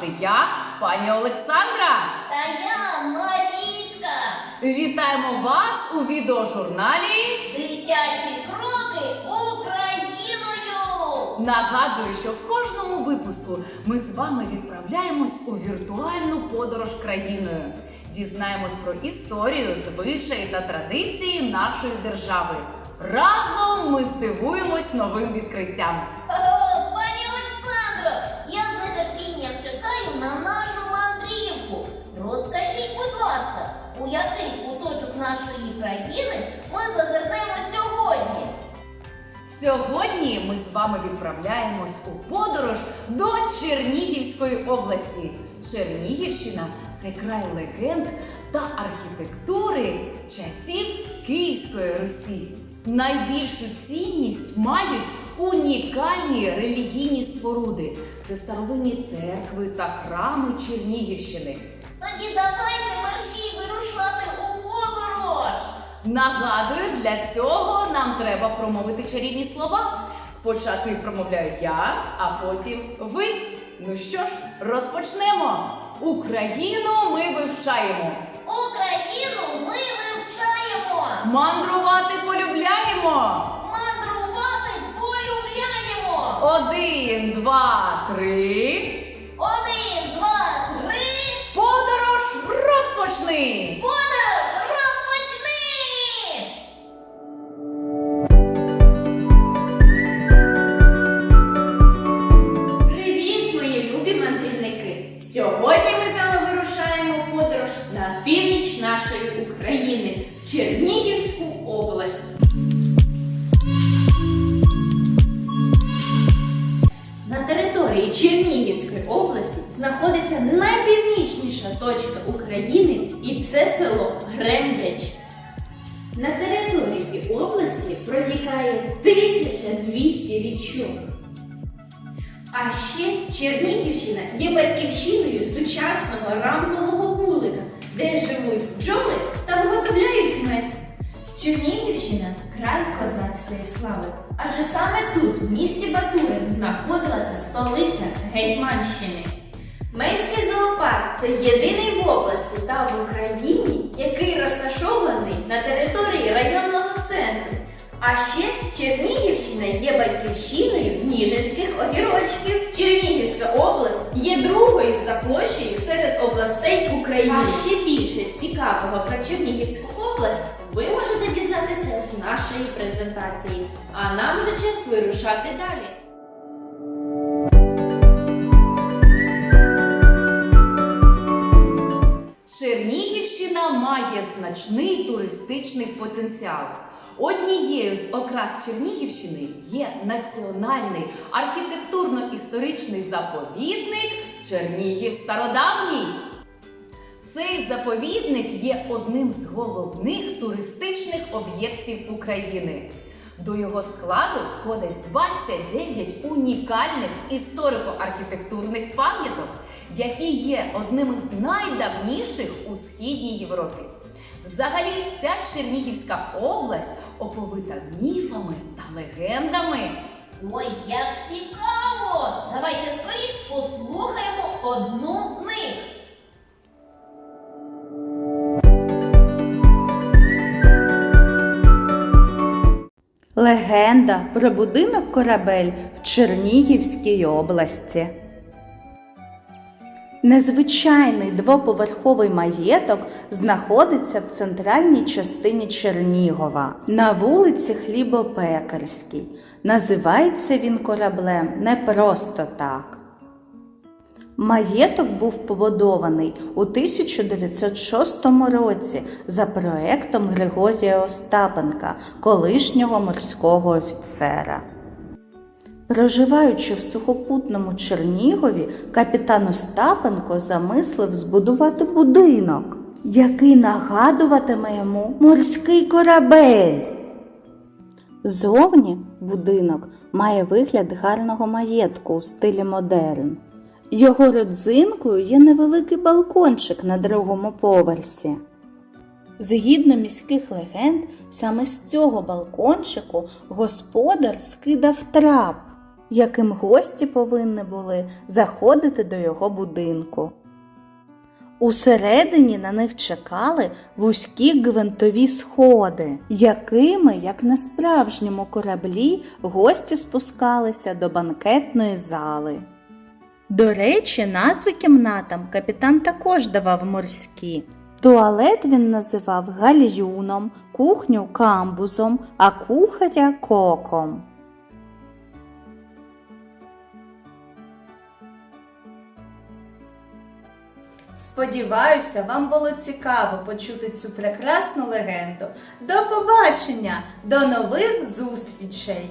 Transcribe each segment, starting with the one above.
завжди, я, пані Олександра. Та я Марічка. Вітаємо вас у відеожурналі. Дитячі кроки Україною. Нагадую, що в кожному випуску ми з вами відправляємось у віртуальну подорож країною. Дізнаємось про історію, звичаї та традиції нашої держави. Разом ми здивуємось новим відкриттям. О, пані Олександро, я з нетерпінням чекаю на нашу мандрівку. Розкажіть, будь ласка, у який куточок нашої країни ми зазирнемо сьогодні? Сьогодні ми з вами відправляємось у подорож до Чернігівської області. Чернігівщина це край легенд та архітектури часів Київської Русі. Найбільшу цінність мають унікальні релігійні споруди. Це старовинні церкви та храми Чернігівщини. Тоді давайте мерщій вирушати у подорож. Нагадую, для цього нам треба промовити чарівні слова. Спочатку їх промовляю я, а потім ви. Ну що ж, розпочнемо. Україну ми вивчаємо. Україну ми вивчаємо. Мандрувати полюбляємо. Мандрувати полюбляємо. Один, два, три. Ashley. Території Чернігівської області знаходиться найпівнічніша точка України, і це село Грембяч. На території області протікає 1200 річок. А ще Чернігівщина є батьківщиною сучасного рамкового вулика, де живуть бджоли та виготовляють мед. Чернігівщина край козацької слави. Адже саме тут, в місті Батурин, знаходилася столиця Гетьманщини. Мейський зоопарк це єдиний в області та в Україні, який розташований на території районного центру. А ще Чернігівщина є батьківщиною ніжинських огірочків. Чернігівська область є другою за площею серед областей України. А ще більше цікавого про Чернігівську область ви можете дізнатися з нашої презентації. А нам вже час вирушати далі. Має значний туристичний потенціал. Однією з окрас Чернігівщини є національний архітектурно-історичний заповідник Чернігів Стародавній. Цей заповідник є одним з головних туристичних об'єктів України. До його складу входить 29 унікальних історико-архітектурних пам'яток, які є одним із найдавніших у східній Європі. Взагалі, вся Чернігівська область оповита міфами та легендами. Ой, як цікаво! Давайте скоріш послухаємо одну з Легенда про будинок корабель в Чернігівській області. Незвичайний двоповерховий маєток знаходиться в центральній частині Чернігова на вулиці Хлібопекарській. Називається він кораблем не просто так. Маєток був побудований у 1906 році за проектом Григорія Остапенка, колишнього морського офіцера. Проживаючи в сухопутному Чернігові, капітан Остапенко замислив збудувати будинок, який нагадуватиме йому морський корабель. Зовні будинок має вигляд гарного маєтку у стилі модерн. Його родзинкою є невеликий балкончик на другому поверсі. Згідно міських легенд, саме з цього балкончику господар скидав трап. яким гості повинні були заходити до його будинку. Усередині на них чекали вузькі гвинтові сходи, якими, як на справжньому кораблі, гості спускалися до банкетної зали. До речі, назви кімнатам капітан також давав морські. Туалет він називав гальюном, кухню камбузом, а кухаря коком. Сподіваюся, вам було цікаво почути цю прекрасну легенду. До побачення! До нових зустрічей!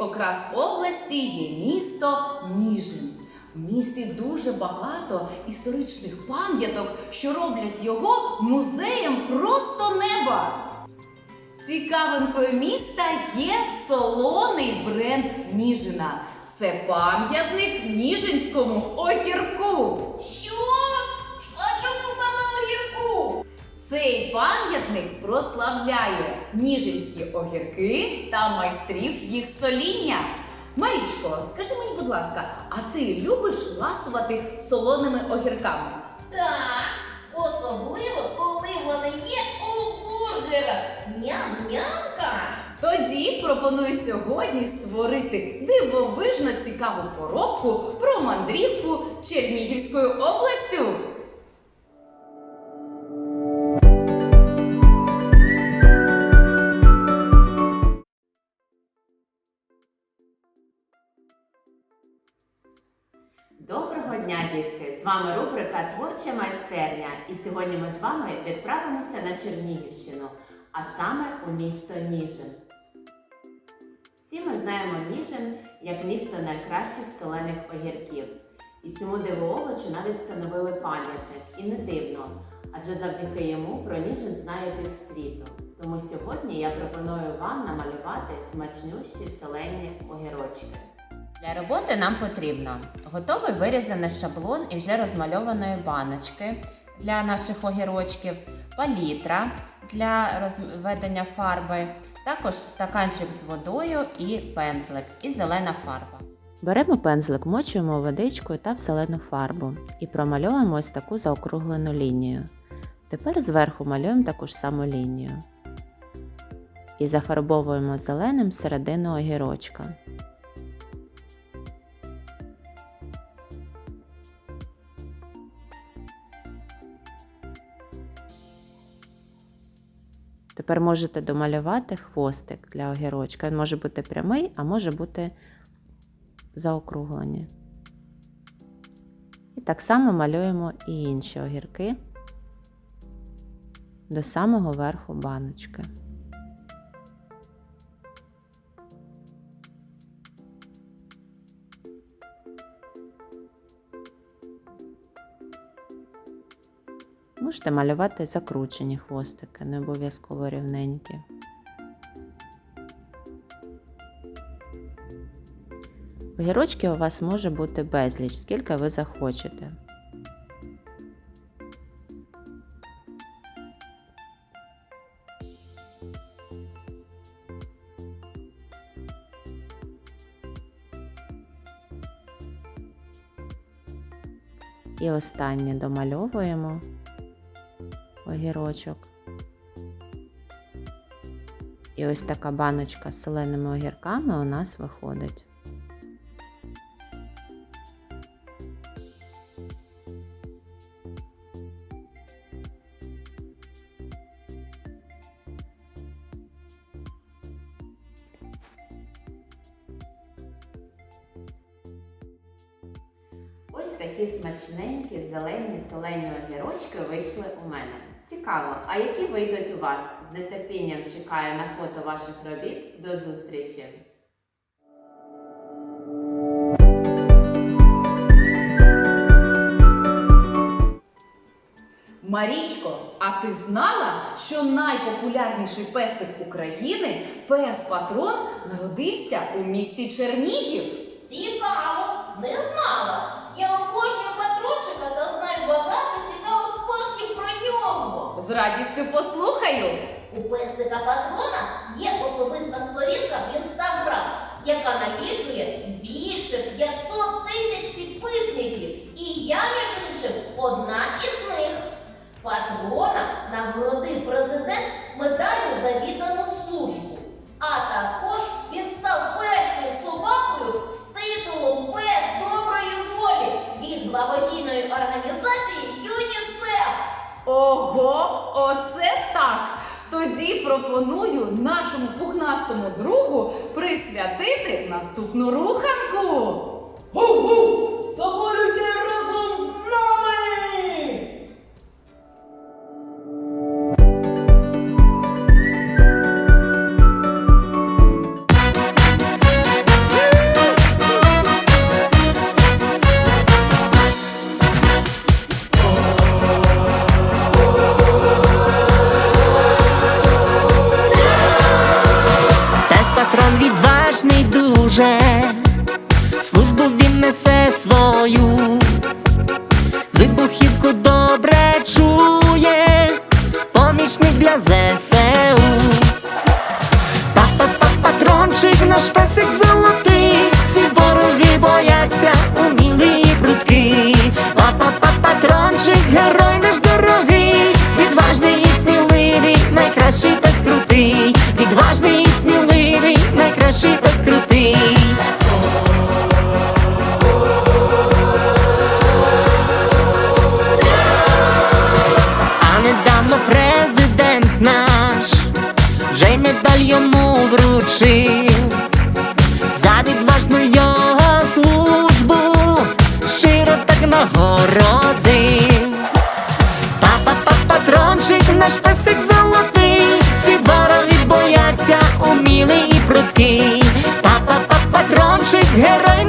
Окрас області є місто Ніжин. В місті дуже багато історичних пам'яток, що роблять його музеєм просто неба. Цікавинкою міста є солоний бренд Ніжина. Це пам'ятник Ніжинському огірку. Пам'ятник прославляє ніжинські огірки та майстрів їх соління. Марічко, скажи мені, будь ласка, а ти любиш ласувати солоними огірками? Так, особливо, коли вони є у бургерах. Ням-нямка. Тоді пропоную сьогодні створити дивовижно цікаву поробку про мандрівку Чернігівською областю. Творча майстерня. І сьогодні ми з вами відправимося на Чернігівщину, а саме у місто Ніжин. Всі ми знаємо Ніжин як місто найкращих солених огірків. І цьому дивоовочу навіть встановили пам'ятник. І не дивно, адже завдяки йому про Ніжин знає півсвіту. Тому сьогодні я пропоную вам намалювати смачнющі солені огірочки. Для роботи нам потрібно готовий вирізаний шаблон і вже розмальованої баночки для наших огірочків, палітра для розведення фарби, також стаканчик з водою і пензлик, і зелена фарба. Беремо пензлик, мочуємо водичкою та в зелену фарбу і промальовуємо ось таку заокруглену лінію. Тепер зверху малюємо таку ж саму лінію. І зафарбовуємо зеленим середину огірочка. Тепер можете домалювати хвостик для огірочка. Він може бути прямий, а може бути заокруглені. І так само малюємо і інші огірки до самого верху баночки. Можете малювати закручені хвостики, не обов'язково рівненькі. Огірочків у вас може бути безліч, скільки ви захочете. І останнє домальовуємо огірочок. І ось така баночка з соленими огірками у нас виходить. Смачненькі зелені солені огірочки вийшли у мене. Цікаво, а які вийдуть у вас? З нетерпінням чекаю на фото ваших робіт. До зустрічі! Марічко, а ти знала, що найпопулярніший песик України, пес Патрон, народився у місті Чернігів? Цікаво, не знала. З радістю послухаю. У песика патрона є особиста сторінка в інстаграм, яка налічує більше 500 тисяч підписників. І я, між іншим, одна із них. Патрона нагородив президент медаллю за віддану службу. А також він став першою пропоную нашому пухнастому другу присвятити наступну руханку. Гу-гу! Запалюйте Па-па-па-патрончик, герой наш дорогий, відважний і сміливий, найкращий пес крутий, відважний і сміливий, найкращий пес крутий. А недавно президент наш вже й медаль йому вручив guerra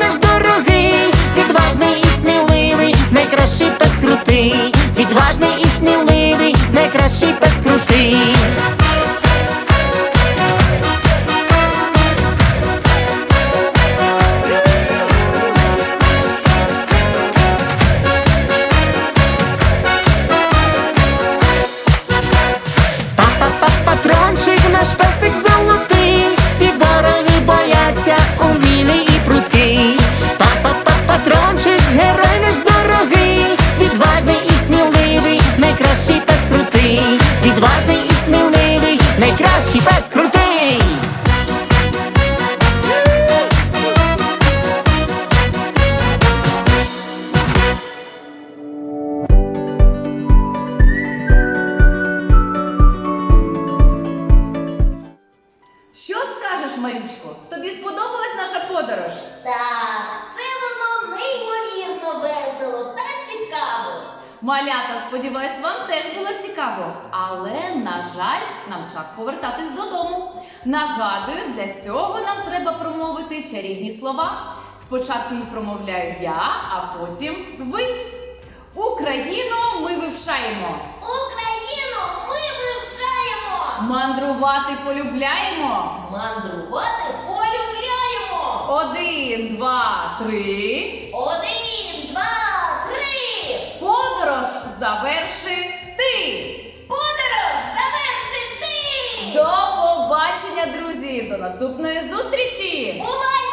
Малята, сподіваюсь, вам теж було цікаво. Але, на жаль, нам час повертатись додому. Нагадую, для цього нам треба промовити чарівні слова. Спочатку їх промовляю я, а потім ви. Україну ми вивчаємо. Україну ми вивчаємо! Мандрувати полюбляємо. Мандрувати полюбляємо! Один, два, три. Один, два, три! Подорож завершити. Подорож заверши ти! До побачення, друзі! До наступної зустрічі! Бувайте!